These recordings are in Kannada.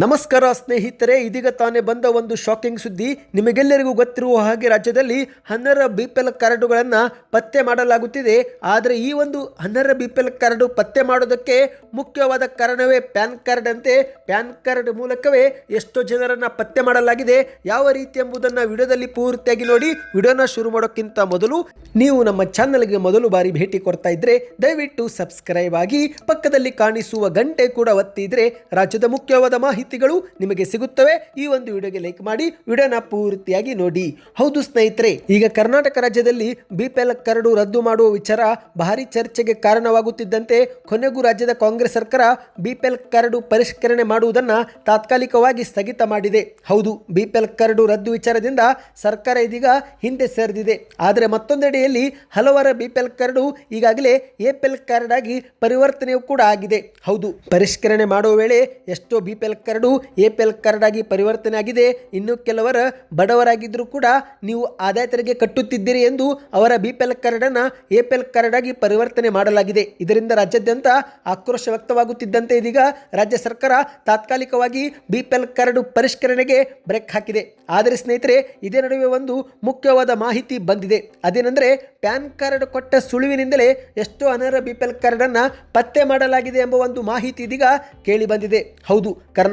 ನಮಸ್ಕಾರ ಸ್ನೇಹಿತರೆ, ಇದೀಗ ತಾನೇ ಬಂದ ಒಂದು ಶಾಕಿಂಗ್ ಸುದ್ದಿ. ನಿಮಗೆಲ್ಲರಿಗೂ ಗೊತ್ತಿರುವ ಹಾಗೆ ರಾಜ್ಯದಲ್ಲಿ ಹನ್ನೆರಡು ಬಿ ಪಿ ಎಲ್ ಕಾರ್ಡುಗಳನ್ನು ಪತ್ತೆ ಮಾಡಲಾಗುತ್ತಿದೆ. ಆದರೆ ಈ ಒಂದು ಹನ್ನರ ಬಿ ಪಿ ಎಲ್ ಕಾರ್ಡು ಪತ್ತೆ ಮಾಡೋದಕ್ಕೆ ಮುಖ್ಯವಾದ ಕಾರಣವೇ ಪ್ಯಾನ್ ಕಾರ್ಡ್ ಅಂತೆ. ಪ್ಯಾನ್ ಕಾರ್ಡ್ ಮೂಲಕವೇ ಎಷ್ಟೋ ಜನರನ್ನು ಪತ್ತೆ ಮಾಡಲಾಗಿದೆ. ಯಾವ ರೀತಿ ಎಂಬುದನ್ನು ವಿಡಿಯೋದಲ್ಲಿ ಪೂರ್ತಿಯಾಗಿ ನೋಡಿ, ವಿಡಿಯೋನ ಶುರು ಮಾಡೋಕ್ಕಿಂತ ಮೊದಲು ನೀವು ನಮ್ಮ ಚಾನಲ್ಗೆ ಮೊದಲು ಬಾರಿ ಭೇಟಿ ಕೊಡ್ತಾ ಇದ್ರೆ, ದಯವಿಟ್ಟು ಸಬ್ಸ್ಕ್ರೈಬ್ ಆಗಿ ಪಕ್ಕದಲ್ಲಿ ಕಾಣಿಸುವ ಗಂಟೆ ಕೂಡ ಒತ್ತಿದ್ರೆ ರಾಜ್ಯದ ಮುಖ್ಯವಾದ ಮಾಹಿತಿಗಳು ನಿಮಗೆ ಸಿಗುತ್ತವೆ. ಈ ಒಂದು ವಿಡಿಯೋಗೆ ಲೈಕ್ ಮಾಡಿ, ವಿಡಿಯೋನ ಪೂರ್ತಿಯಾಗಿ ನೋಡಿ. ಹೌದು ಸ್ನೇಹಿತರೆ, ಈಗ ಕರ್ನಾಟಕ ರಾಜ್ಯದಲ್ಲಿ ಬಿಪಿಎಲ್ ಕರಡು ರದ್ದು ಮಾಡುವ ವಿಚಾರ ಭಾರಿ ಚರ್ಚೆಗೆ ಕಾರಣವಾಗುತ್ತಿದ್ದಂತೆ ಕೊನೆಗೂ ರಾಜ್ಯದ ಕಾಂಗ್ರೆಸ್ ಸರ್ಕಾರ ಬಿಪಿಎಲ್ ಕರಡು ಪರಿಷ್ಕರಣೆ ಮಾಡುವುದನ್ನು ತಾತ್ಕಾಲಿಕವಾಗಿ ಸ್ಥಗಿತ ಮಾಡಿದೆ. ಹೌದು ಬಿಪಿಎಲ್ ಕರಡು ರದ್ದು ವಿಚಾರದಿಂದ ಸರ್ಕಾರ ಇದೀಗ ಹಿಂದೆ ಸೇರಿದಿದೆ. ಆದರೆ ಮತ್ತೊಂದೆಡೆಯಲ್ಲಿ ಹಲವರ ಬಿಪಿಎಲ್ ಕರಡು ಈಗಾಗಲೇ ಎಪಿಎಲ್ ಕಾರ್ಡ್ ಆಗಿ ಪರಿವರ್ತನೆಯೂ ಕೂಡ ಆಗಿದೆ. ಹೌದು, ಪರಿಷ್ಕರಣೆ ಮಾಡುವ ವೇಳೆ ಎಷ್ಟೋ ಬಿಪಿಎಲ್ ಕಾರ್ಡು ಎಪಿಎಲ್ ಕಾರ್ಡ್ ಆಗಿ ಪರಿವರ್ತನೆ ಆಗಿದೆ ಇನ್ನು ಕೆಲವರ ಬಡವರಾಗಿದ್ದರೂ ಕೂಡ ನೀವು ಆದಾಯ ತೆರಿಗೆ ಕಟ್ಟುತ್ತಿದ್ದೀರಿ ಎಂದು ಅವರ ಬಿಪಿಎಲ್ ಕಾರ್ಡನ್ನು ಎಪಿಎಲ್ ಕಾರ್ಡ್ ಆಗಿ ಪರಿವರ್ತನೆ ಮಾಡಲಾಗಿದೆ. ಇದರಿಂದ ರಾಜ್ಯಾದ್ಯಂತ ಆಕ್ರೋಶ ವ್ಯಕ್ತವಾಗುತ್ತಿದ್ದಂತೆ ಇದೀಗ ರಾಜ್ಯ ಸರ್ಕಾರ ತಾತ್ಕಾಲಿಕವಾಗಿ ಬಿಪಿಎಲ್ ಕಾರ್ಡ್ ಪರಿಷ್ಕರಣೆಗೆ ಬ್ರೇಕ್ ಹಾಕಿದೆ. ಆದರೆ ಸ್ನೇಹಿತರೆ, ಇದೇ ನಡುವೆ ಒಂದು ಮುಖ್ಯವಾದ ಮಾಹಿತಿ ಬಂದಿದೆ. ಅದೇನೆಂದರೆ, ಪ್ಯಾನ್ ಕಾರ್ಡ್ ಕೊಟ್ಟ ಸುಳಿವಿನಿಂದಲೇ ಎಷ್ಟೋ ಅನರ್ಹ ಬಿ ಪಿ ಎಲ್ ಕಾರ್ಡನ್ನು ಪತ್ತೆ ಮಾಡಲಾಗಿದೆ ಎಂಬ ಒಂದು ಮಾಹಿತಿ ಇದೀಗ ಕೇಳಿ ಬಂದಿದೆ. ಹೌದು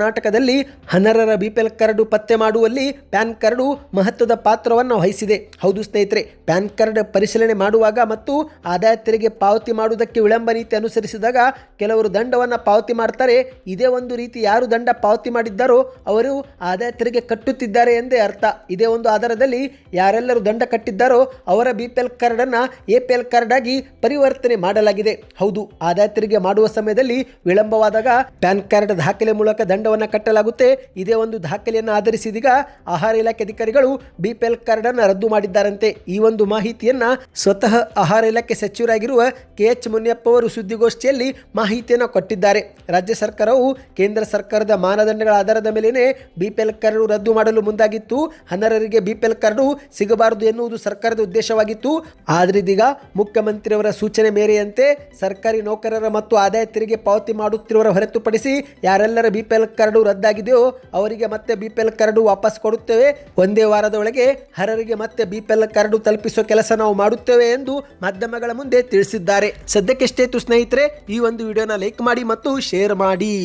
ಕರ್ನಾಟಕದಲ್ಲಿ ಅನರ್ಹರ ಬಿ ಪಿ ಎಲ್ ಕಾರ್ಡು ಪತ್ತೆ ಮಾಡುವಲ್ಲಿ ಪ್ಯಾನ್ ಕಾರ್ಡು ಮಹತ್ವದ ಪಾತ್ರವನ್ನು ವಹಿಸಿದೆ. ಹೌದು ಸ್ನೇಹಿತರೆ, ಪ್ಯಾನ್ ಕಾರ್ಡ್ ಪರಿಶೀಲನೆ ಮಾಡುವಾಗ ಮತ್ತು ಆದಾಯ ತೆರಿಗೆ ಪಾವತಿ ಮಾಡುವುದಕ್ಕೆ ವಿಳಂಬ ನೀತಿ ಅನುಸರಿಸಿದಾಗ ಕೆಲವರು ದಂಡವನ್ನು ಪಾವತಿ ಮಾಡ್ತಾರೆ. ಇದೇ ಒಂದು ರೀತಿ ಯಾರು ದಂಡ ಪಾವತಿ ಮಾಡಿದ್ದಾರೋ ಅವರು ಆದಾಯ ತೆರಿಗೆ ಕಟ್ಟುತ್ತಿದ್ದಾರೆ ಎಂದೇ ಅರ್ಥ. ಇದೇ ಒಂದು ಆಧಾರದಲ್ಲಿ ಯಾರೆಲ್ಲರೂ ದಂಡ ಕಟ್ಟಿದ್ದಾರೋ ಅವರ ಬಿ ಪಿ ಎಲ್ ಕಾರ್ಡನ್ನು ಎ ಪಿ ಎಲ್ ಕಾರ್ಡ್ ಆಗಿ ಪರಿವರ್ತನೆ ಮಾಡಲಾಗಿದೆ. ಹೌದು, ಆದಾಯ ತೆರಿಗೆ ಮಾಡುವ ಸಮಯದಲ್ಲಿ ವಿಳಂಬವಾದಾಗ ಪ್ಯಾನ್ ಕಾರ್ಡ್ ದಾಖಲೆ ಮೂಲಕ ದಂಡವನ್ನು ಕಟ್ಟಲಾಗುತ್ತೆ. ಇದೇ ಒಂದು ದಾಖಲೆಯನ್ನು ಆಧರಿಸಿ ಇದೀಗ ಆಹಾರ ಇಲಾಖೆ ಅಧಿಕಾರಿಗಳು ಬಿಪಿಎಲ್ ಕಾರ್ಡ್ ಅನ್ನು ರದ್ದು ಮಾಡಿದ್ದಾರಂತೆ. ಈ ಒಂದು ಮಾಹಿತಿಯನ್ನ ಸ್ವತಃ ಆಹಾರ ಇಲಾಖೆ ಸಚಿವರಾಗಿರುವ ಕೆ ಎಚ್ ಮುನಿಯಪ್ಪ ಅವರು ಸುದ್ದಿಗೋಷ್ಠಿಯಲ್ಲಿ ಮಾಹಿತಿಯನ್ನು ಕೊಟ್ಟಿದ್ದಾರೆ. ರಾಜ್ಯ ಸರ್ಕಾರವು ಕೇಂದ್ರ ಸರ್ಕಾರದ ಮಾನದಂಡಗಳ ಆಧಾರದ ಮೇಲೇನೆ ಬಿಪಿಎಲ್ ಕಾರ್ಡ್ ರದ್ದು ಮಾಡಲು ಮುಂದಾಗಿತ್ತು. ಅನರ್ಹರಿಗೆ ಬಿಪಿಎಲ್ ಕಾರ್ಡು ಸಿಗಬಾರದು ಎನ್ನುವುದು ಸರ್ಕಾರದ ಉದ್ದೇಶವಾಗಿತ್ತು. ಆದ್ರೆ ಇದೀಗ ಮುಖ್ಯಮಂತ್ರಿಯವರ ಸೂಚನೆ ಮೇರೆಯಂತೆ ಸರ್ಕಾರಿ ನೌಕರರ ಮತ್ತು ಆದಾಯ ತೆರಿಗೆ ಪಾವತಿ ಮಾಡುತ್ತಿರುವವರ ಹೊರತುಪಡಿಸಿ ಯಾರೆಲ್ಲರ ಬಿಪಿಎಲ್ ಕಾರ್ಡು ರದ್ದಾಗಿದೆಯೋ ಅವರಿಗೆ ಮತ್ತೆ ಬಿಪಿಎಲ್ ಕಾರ್ಡು ವಾಪಸ್ ಕೊಡುತ್ತೇವೆ. ಒಂದೇ ವಾರದೊಳಗೆ ಹರರಿಗೆ ಮತ್ತೆ ಬಿಪಿಎಲ್ ಕಾರ್ಡು ತಲುಪಿಸುವ ಕೆಲಸ ನಾವು ಮಾಡುತ್ತೇವೆ ಎಂದು ಮಾಧ್ಯಮಗಳ ಮುಂದೆ ತಿಳಿಸಿದ್ದಾರೆ. ಸದ್ಯಕ್ಕೆ ಸ್ನೇಹಿತರೆ, ಈ ಒಂದು ವಿಡಿಯೋನ ಲೈಕ್ ಮಾಡಿ ಮತ್ತು ಶೇರ್ ಮಾಡಿ.